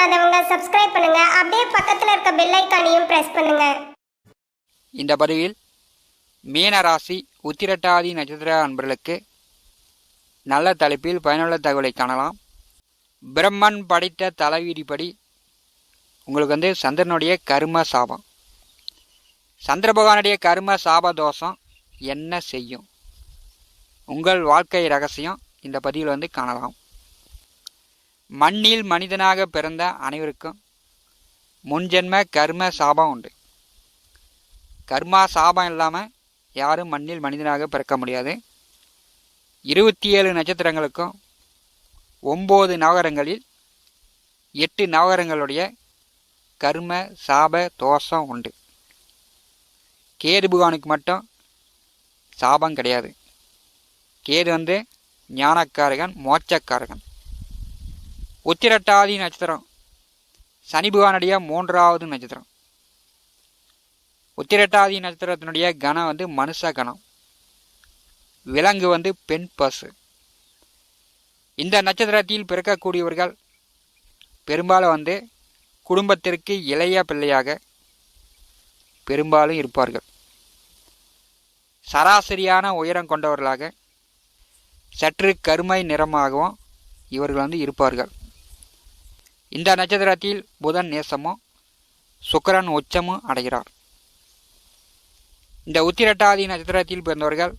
பண்ணாதவங்க சப்ஸ்கிரைப் பண்ணுங்க. அப்படியே பக்கத்துல இருக்க பெல் ஐக்கானையும் பிரஸ் பண்ணுங்க. இந்த பதிவில் மீனராசி உத்திரட்டாதி நட்சத்திர அன்பர்களுக்கு நல்ல தலைப்பில் பயனுள்ள தகவலை காணலாம். பிரம்மன் படைத்த தலைவிதிப்படி உங்களுக்கு வந்து சந்திரனுடைய கர்ம சாபம். சந்திர பகவானுடைய கர்ம சாப தோஷம் என்ன செய்யும்? உங்கள் வாழ்க்கை ரகசியம் இந்த பதிவில் வந்து காணலாம். மண்ணில் மனிதனாக பிறந்த அனைவருக்கும் முன்ஜென்ம கர்ம சாபம் உண்டு. கர்மா சாபம் இல்லாமல் யாரும் மண்ணில் மனிதனாக பிறக்க முடியாது. இருபத்தி ஏழு நட்சத்திரங்களுக்கும் ஒம்பது நவகரங்களில் எட்டு நவகரங்களுடைய கர்ம சாப தோஷம் உண்டு. கேது பகவானுக்கு மட்டும் சாபம் கிடையாது. கேது வந்து ஞானக்காரகன் மோட்சக்காரகன். உத்திரட்டாதி நட்சத்திரம். சனி பகவானுடைய மூன்றாவது நட்சத்திரம். உத்திரட்டாதி நட்சத்திரத்தினுடைய கணம் வந்து மனுஷ கணம். விலங்கு வந்து பெண் பசு. இந்த நட்சத்திரத்தில் பிறக்கக்கூடியவர்கள் பெரும்பாலும் வந்து குடும்பத்திற்கு இளைய பிள்ளையாக பெரும்பாலும் இருப்பார்கள். சராசரியான உயரம் கொண்டவர்களாக சற்று கருமை நிறமாகவும் இவர்கள் வந்து இருப்பார்கள். இந்த நட்சத்திரத்தில் புதன் நேசமும் சுக்கரன் உச்சமும் அடைகிறார். இந்த உத்திரட்டாதி நட்சத்திரத்தில் பிறந்தவர்கள்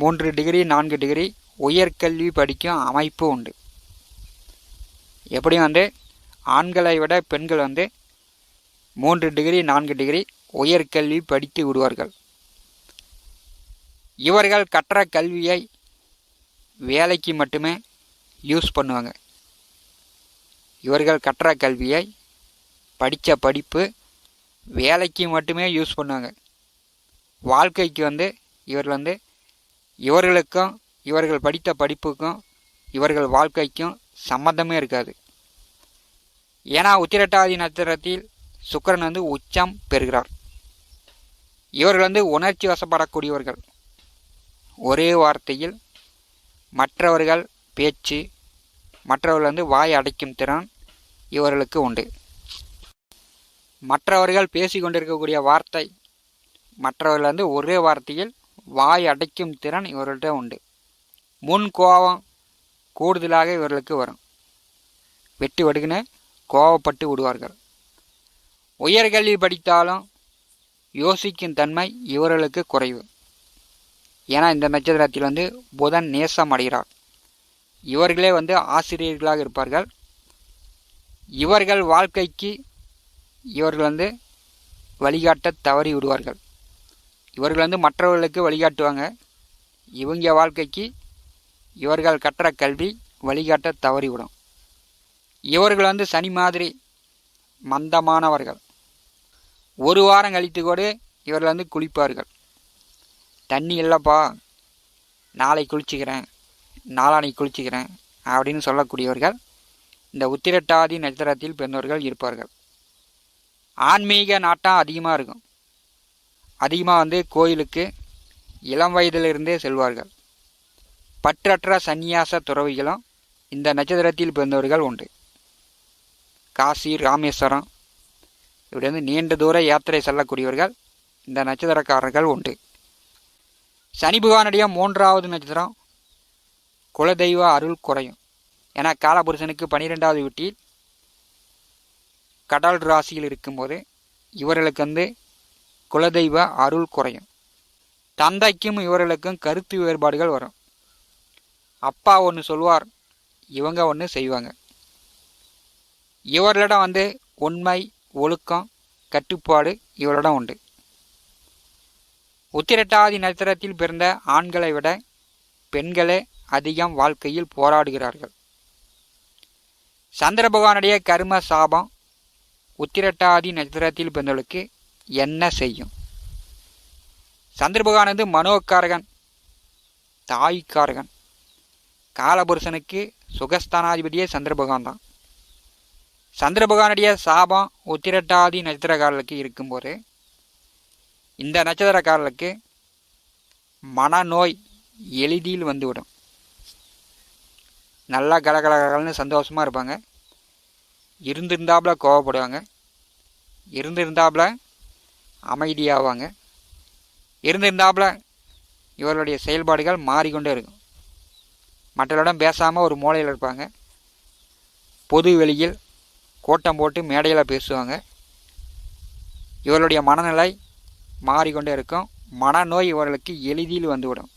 மூன்று டிகிரி நான்கு டிகிரி உயர்கல்வி படிக்கும் அமைப்பு உண்டு. எப்படியும் வந்து ஆண்களை விட பெண்கள் வந்து மூன்று டிகிரி நான்கு டிகிரி உயர்கல்வி படித்து விடுவார்கள். இவர்கள் கற்ற கல்வியை வேலைக்கு மட்டுமே யூஸ் பண்ணுவாங்க. இவர்கள் கற்ற கல்வியை படித்த படிப்பு வேலைக்கு மட்டுமே யூஸ் பண்ணுவாங்க. வாழ்க்கைக்கு வந்து இவர்கள் வந்து இவர்களுக்கும் இவர்கள் படித்த படிப்புக்கும் இவர்கள் வாழ்க்கைக்கும் சம்மந்தமே இருக்காது. ஏன்னா உத்திரட்டாதி நட்சத்திரத்தில் சுக்கிரன் வந்து உச்சம் பெறுகிறார். இவர்கள் வந்து உணர்ச்சி வசப்படக்கூடியவர்கள். ஒரே வார்த்தையில் மற்றவர்கள் பேச்சு மற்றவர்கள் வந்து வாய் அடைக்கும் திறன் இவர்களுக்கு உண்டு. மற்றவர்கள் பேசி கொண்டிருக்கக்கூடிய வார்த்தை மற்றவர்கள் வந்து ஒரே வார்த்தையில் வாய் அடைக்கும் திறன் இவர்கள்ட்ட உண்டு. முன் கோபம் கூடுதலாக இவர்களுக்கு வரும். வெட்டு வடுக்குன்னு கோபப்பட்டு விடுவார்கள். உயர்கல்வி படித்தாலும் யோசிக்கும் தன்மை இவர்களுக்கு குறைவு. ஏன்னா இந்த நட்சத்திரத்தில் வந்து புதன் நேசம் அடைகிறார். இவர்களே வந்து ஆசிரியர்களாக இருப்பார்கள். இவர்கள் வாழ்க்கைக்கு இவர்கள் வந்து வழிகாட்ட தவறி விடுவார்கள். இவர்கள் வந்து மற்றவர்களுக்கு வழிகாட்டுவாங்க. இவங்க வாழ்க்கைக்கு இவர்கள் கற்ற கல்வி வழிகாட்ட தவறிவிடும். இவர்கள் வந்து சனி மாதிரி மந்தமானவர்கள். ஒரு வாரம் கழித்து கூட இவர்கள் வந்து குளிப்பார்கள். தண்ணி இல்லைப்பா நாளை குளிச்சுக்கிறேன். நாளானை குளிச்சுக்கிறேன் அப்படின்னு சொல்லக்கூடியவர்கள் இந்த உத்திரட்டாதி நட்சத்திரத்தில் பிறந்தவர்கள் இருப்பார்கள். ஆன்மீக நாட்டம் அதிகமாக இருக்கும். அதிகமாக வந்து கோயிலுக்கு இளம் வயதிலிருந்தே செல்வார்கள். பற்றற்ற சந்நியாச துறவிகளும் இந்த நட்சத்திரத்தில் பிறந்தவர்கள் உண்டு. காசி ராமேஸ்வரம் இப்படி வந்து நீண்ட தூர யாத்திரை செல்லக்கூடியவர்கள் இந்த நட்சத்திரக்காரர்கள் உண்டு. சனி பகவானுடைய மூன்றாவது நட்சத்திரம் குலதெய்வ அருள் குறையும். ஏன்னா காலபுருஷனுக்கு பனிரெண்டாவது வீட்டில் கடல் ராசியில் இருக்கும்போது இவர்களுக்கு வந்து குலதெய்வ அருள் குறையும். தந்தைக்கும் இவர்களுக்கும் கருத்து வேறுபாடுகள் வரும். அப்பா ஒன்று சொல்வார் இவங்க ஒன்று செய்வாங்க. இவர்களிடம் வந்து உண்மை ஒழுக்கம் கட்டுப்பாடு இவரிடம் உண்டு. உத்திரட்டாதி நட்சத்திரத்தில் பிறந்த ஆண்களை விட பெண்களே அதிகம் வாழ்க்கையில் போராடுகிறார்கள். சந்திர பகவானுடைய கர்ம சாபம் உத்திரட்டாதி நட்சத்திரத்தில் பிறந்தவர்களுக்கு என்ன செய்யும்? சந்திர பகவான் வந்து மனோக்காரகன் தாய்க்காரகன். காலபுருஷனுக்கு சுகஸ்தானாதிபதியே சந்திர பகவான் தான். சந்திர பகவானுடைய சாபம் உத்திரட்டாதி நட்சத்திரக்காரர்களுக்கு இருக்கும்போது இந்த நட்சத்திரக்காரர்களுக்கு மனநோய் எளிதில் வந்துவிடும். நல்லா கலகலகலன்னு சந்தோஷமாக இருப்பாங்க. இருந்திருந்தாப்புல கோவப்படுவாங்க. இருந்திருந்தாப்புல அமைதியாவாங்க. இருந்திருந்தாப்புல இவர்களுடைய செயல்பாடுகள் மாறிக்கொண்டே இருக்கும். மற்றவரிடம் பேசாமல் ஒரு மூலையில் இருப்பாங்க. பொது வெளியில் கோட்டம் போட்டு மேடையில் பேசுவாங்க. இவர்களுடைய மனநிலை மாறிக்கொண்டே இருக்கும். மனநோய் இவர்களுக்கு எளிதில் வந்துவிடும்.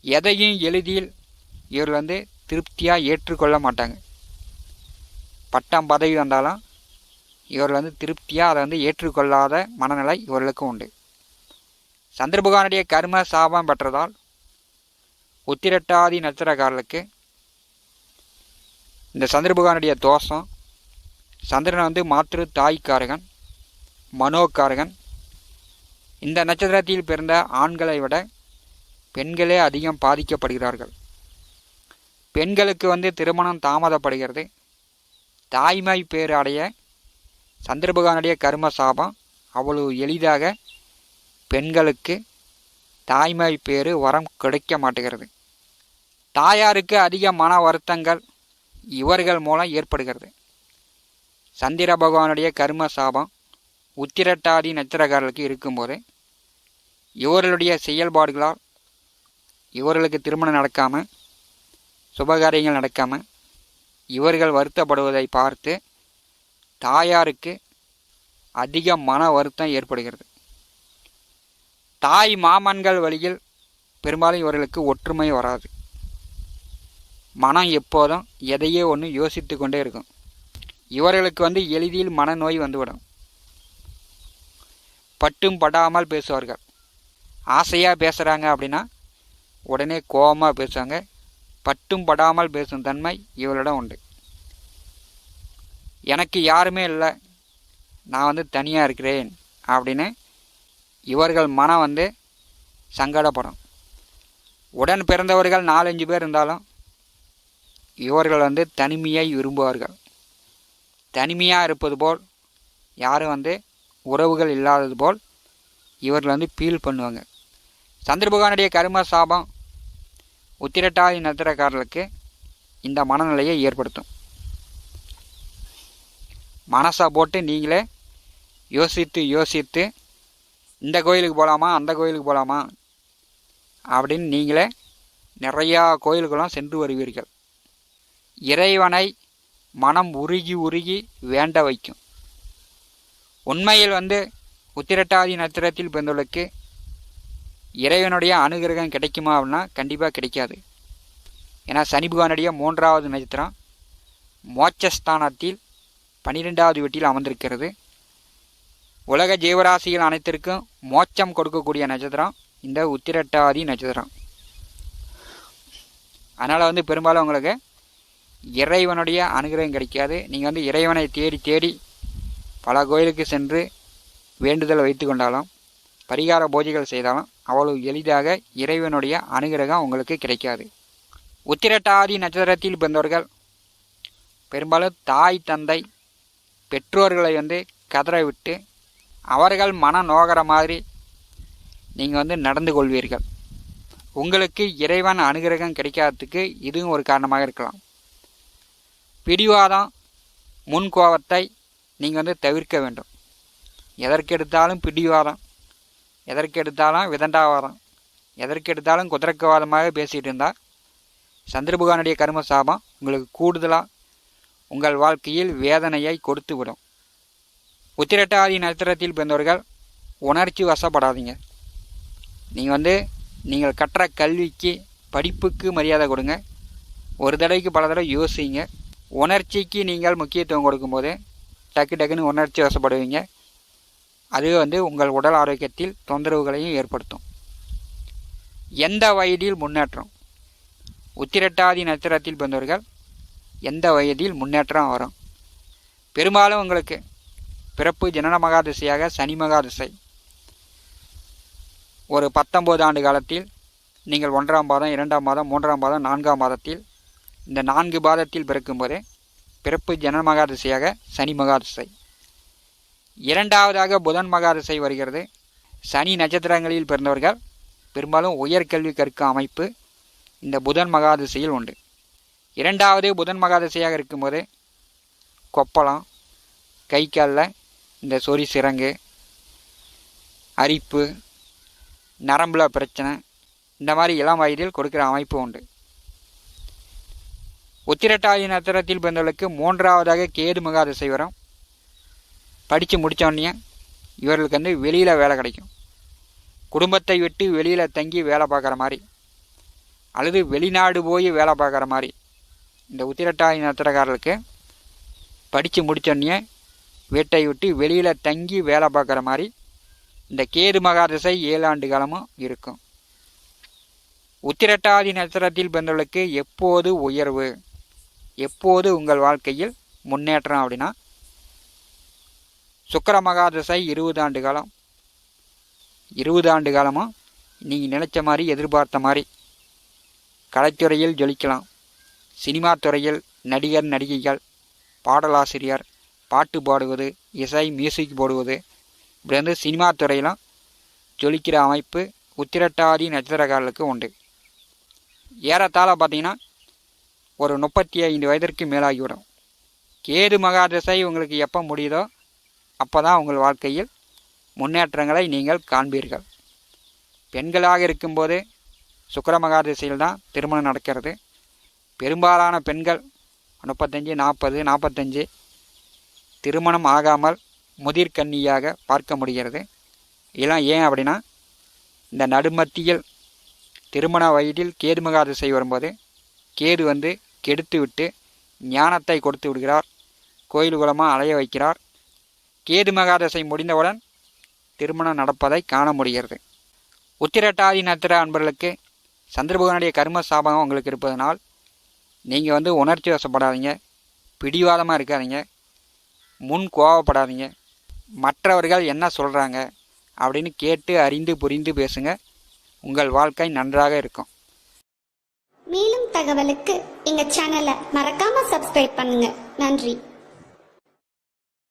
எதையும் எளிதில் இவர்கள் வந்து திருப்தியாக ஏற்றுக்கொள்ள மாட்டாங்க. பட்டம் பதவி வந்தாலும் இவர்கள் வந்து திருப்தியாக அதை வந்து ஏற்றுக்கொள்ளாத மனநிலை இவர்களுக்கு உண்டு. சந்திரபகவானுடைய கர்ம சாபம் பெற்றதால் உத்திரட்டாதி நட்சத்திரக்காரர்களுக்கு இந்த சந்திரபகவானுடைய தோஷம் சந்திரன் வந்து மாத்திரு தாய்க்காரகன் மனோக்காரகன் இந்த நட்சத்திரத்தில் பிறந்த ஆண்களை விட பெண்களே அதிகம் பாதிக்கப்படுகிறார்கள். பெண்களுக்கு வந்து திருமணம் தாமதப்படுகிறது. தாய்மாய் பேர் அடைய சந்திரபகவானுடைய கர்ம சாபம் அவ்வளவு எளிதாக பெண்களுக்கு தாய்மாய் பேர் வரம் கிடைக்க மாட்டுகிறது தாயாருக்கு அதிக மன வருத்தங்கள் இவர்கள் மூலம் ஏற்படுகிறது. சந்திர பகவானுடைய கர்ம சாபம் உத்திரட்டாதி நட்சத்திரக்காரர்களுக்கு இருக்கும்போது இவர்களுடைய செயல்பாடுகளால் இவர்களுக்கு திருமணம் நடக்காமல் சுபகாரியங்கள் நடக்காமல் இவர்கள் வருத்தப்படுவதை பார்த்து தாயாருக்கு அதிக மன வருத்தம் ஏற்படுகிறது. தாய் மாமன்கள் வழியில் பெரும்பாலும் இவர்களுக்கு ஒற்றுமை வராது. மனம் எப்போதும் எதையே ஒன்று யோசித்து கொண்டே இருக்கும். இவர்களுக்கு வந்து எளிதில் மனநோய் வந்துவிடும். பட்டும் படாமல் பேசுவார்கள். ஆசையாக பேசுகிறாங்க அப்படின்னா உடனே கோபமாக பேசுவாங்க. பட்டும் படாமல் பேசும் தன்மை இவளிடம் உண்டு. எனக்கு யாருமே இல்லை. நான் வந்து தனியாக இருக்கிறேன் அப்படின்னு இவர்கள் மனம் வந்து சங்கடப்படும். உடன் பிறந்தவர்கள் நாலஞ்சு பேர் இருந்தாலும் இவர்கள் வந்து தனிமையை விரும்புவார்கள். தனிமையாக இருப்பது போல் யாரும் வந்து உறவுகள் இல்லாதது போல் இவர்கள் வந்து ஃபீல் பண்ணுவாங்க. சந்திரபகவானுடைய கரும சாபம் உத்திரட்டாதி நத்திரக்காரர்களுக்கு இந்த மனநிலையை ஏற்படுத்தும். மனசை போட்டு நீங்களே யோசித்து யோசித்து இந்த கோயிலுக்கு போகலாமா அந்த கோயிலுக்கு போகலாமா அப்படின்னு நீங்களே நிறையா கோயிலுக்கெல்லாம் சென்று வருவீர்கள். இறைவனை மனம் உருகி உருகி வேண்ட வைக்கும். உண்மையில் வந்து உத்திரட்டாதி நட்சத்திரத்தில் பிறந்தவர்களுக்கு இறைவனுடைய அனுகிரகம் கிடைக்குமா அப்படின்னா கண்டிப்பாக கிடைக்காது. ஏன்னா சனி பகவானுடைய மூன்றாவது நட்சத்திரம் மோட்சஸ்தானத்தில் பன்னிரெண்டாவது வீட்டில் அமர்ந்திருக்கிறது. உலக ஜீவராசிகள் அனைத்திற்கும் மோட்சம் கொடுக்கக்கூடிய நட்சத்திரம் இந்த உத்திரட்டாதி நட்சத்திரம். அதனால் வந்து பெரும்பாலும் உங்களுக்கு இறைவனுடைய அனுகிரகம் கிடைக்காது. நீங்கள் வந்து இறைவனை தேடி தேடி பல கோயிலுக்கு சென்று வேண்டுதல் வைத்து கொண்டாலும் பரிகார பூஜைகள் செய்தாலும் அவ்வளவு எளிதாக இறைவனுடைய அனுகிரகம் உங்களுக்கு கிடைக்காது. உத்திரட்டாதி நட்சத்திரத்தில் பிறந்தவர்கள் பெரும்பாலும் தாய் தந்தை பெற்றோர்களை வந்து கதற விட்டு அவர்கள் மன நோகிற மாதிரி நீங்கள் வந்து நடந்து கொள்வீர்கள். உங்களுக்கு இறைவன் அனுகிரகம் கிடைக்காததுக்கு இதுவும் ஒரு காரணமாக இருக்கலாம். பிடிவாதம் முன்கோபத்தை நீங்கள் வந்து தவிர்க்க வேண்டும். எதற்கெடுத்தாலும் பிடிவாதம். எதற்கெடுத்தாலும் விதண்டாவாதம் எதற்கெடுத்தாலும் குதிரக்கவாதமாக பேசிகிட்டு இருந்தால் சந்திரபகவானுடைய கர்ம சாபம் உங்களுக்கு கூடுதலாக உங்கள் வாழ்க்கையில் வேதனையை கொடுத்து விடும் உத்திரட்டாதி நட்சத்திரத்தில் பிறந்தவர்கள் உணர்ச்சி வசப்படாதீங்க. நீங்கள் வந்து நீங்கள் கற்ற கல்விக்கு படிப்புக்கு மரியாதை கொடுங்க. ஒரு தடவைக்கு பல தடவை யோசிங்க. உணர்ச்சிக்கு நீங்கள் முக்கியத்துவம் கொடுக்கும்போது டக்கு டக்குன்னு உணர்ச்சி வசப்படுவீங்க. அது வந்து உங்கள் உடல் ஆரோக்கியத்தில் தொந்தரவுகளையும் ஏற்படுத்தும். எந்த வயதில் முன்னேற்றம்? உத்திரட்டாதி நட்சத்திரத்தில் பிறந்தவர்கள் எந்த வயதில் முன்னேற்றம் வரும்? பெரும்பாலும் உங்களுக்கு பிறப்பு ஜனன மகாதிசையாக சனி மகாதிசை. ஒரு பத்தொம்போது ஆண்டு காலத்தில் நீங்கள் ஒன்றாம் பாதம் இரண்டாம் மாதம் மூன்றாம் மாதம் நான்காம் மாதத்தில் இந்த நான்கு பாதத்தில் பிறக்கும்போதே பிறப்பு ஜனன மகாதிசையாக சனி மகாதிசை. இரண்டாவதாக புதன் மகாதசை வருகிறது. சனி நட்சத்திரங்களில் பிறந்தவர்கள். பெரும்பாலும் உயர்கல்வி கற்கும் அமைப்பு இந்த புதன் மகாதிசையில் உண்டு. இரண்டாவது புதன் மகாதிசையாக இருக்கும்போது கொப்பளம் கை காலில் இந்த சொறி சிறங்கு அரிப்பு நரம்புல பிரச்சனை இந்த மாதிரி இளம் வயதில் கொடுக்குற அமைப்பு உண்டு. உத்திரட்டாதி நட்சத்திரத்தில் பிறந்தவர்களுக்கு மூன்றாவதாக கேது மகாதசை வரும். படித்து முடித்தோடனே இவர்களுக்கு வந்து வெளியில் வேலை கிடைக்கும். குடும்பத்தை விட்டு வெளியில் தங்கி வேலை பார்க்குற மாதிரி அல்லது வெளிநாடு போய் வேலை பார்க்குற மாதிரி இந்த உத்திரட்டாதி நத்திரக்காரர்களுக்கு படித்து முடித்தோடனே வீட்டை விட்டு வெளியில் தங்கி வேலை பார்க்குற மாதிரி இந்த கேது மகாதசை ஏழு ஆண்டு காலமும் இருக்கும். உத்திரட்டாதி நட்சத்திரத்தில் பிறந்தவர்களுக்கு எப்போது உயர்வு எப்போது உங்கள் வாழ்க்கையில் முன்னேற்றம் அப்படின்னா சுக்கர மகாதசை இருபது ஆண்டு காலம். இருபது ஆண்டு காலமாக நீங்கள் நினச்ச மாதிரி எதிர்பார்த்த மாதிரி. கலைத்துறையில் ஜொலிக்கலாம். சினிமா துறையில் நடிகர் நடிகைகள் பாடலாசிரியர் பாட்டு பாடுவது இசை மியூசிக் போடுவது. இப்படி வந்து சினிமா துறையிலும் ஜொலிக்கிற அமைப்பு உத்திரட்டாதி நட்சத்திரக்காரர்களுக்கு உண்டு. ஏறத்தாழ பார்த்தீங்கன்னா ஒரு முப்பத்தி ஐந்து வயதிற்கு மேலாகிவிடும். கேது மகாதசை உங்களுக்கு எப்போ முடியுதோ அப்போ தான் உங்கள் வாழ்க்கையில் முன்னேற்றங்களை நீங்கள் காண்பீர்கள். பெண்களாக இருக்கும்போது சுக்கர மகாதசையில் தான் திருமணம் நடக்கிறது. பெரும்பாலான பெண்கள் முப்பத்தஞ்சு நாற்பது நாற்பத்தஞ்சு திருமணம் ஆகாமல் முதிர்கன்னியாக பார்க்க முடிகிறது. இதெல்லாம் ஏன் அப்படின்னா இந்த நடுமத்தியில் திருமண வயதில் கேது மகாதசை வரும்போது கேது வந்து கெடுத்து விட்டு ஞானத்தை கொடுத்து விடுகிறார். கோயில் குலமாக அலைய வைக்கிறார். கேது மகாதசை முடிந்தவுடன் திருமணம் நடப்பதை காண முடிகிறது. உத்திரட்டாதி நத்திர அன்பர்களுக்கு சந்திரபகனுடைய கர்ம சாபகம் உங்களுக்கு இருப்பதனால் நீங்கள் வந்து உணர்ச்சி வசப்படாதீங்க பிடிவாதமாக இருக்காதீங்க முன் கோவப்படாதீங்க மற்றவர்கள் என்ன சொல்கிறாங்க அப்படின்னு கேட்டு அறிந்து புரிந்து பேசுங்க. உங்கள் வாழ்க்கை நன்றாக இருக்கும். மேலும் தகவலுக்கு எங்கள் சேனலை மறக்காமல் சப்ஸ்கிரைப் பண்ணுங்கள் நன்றி.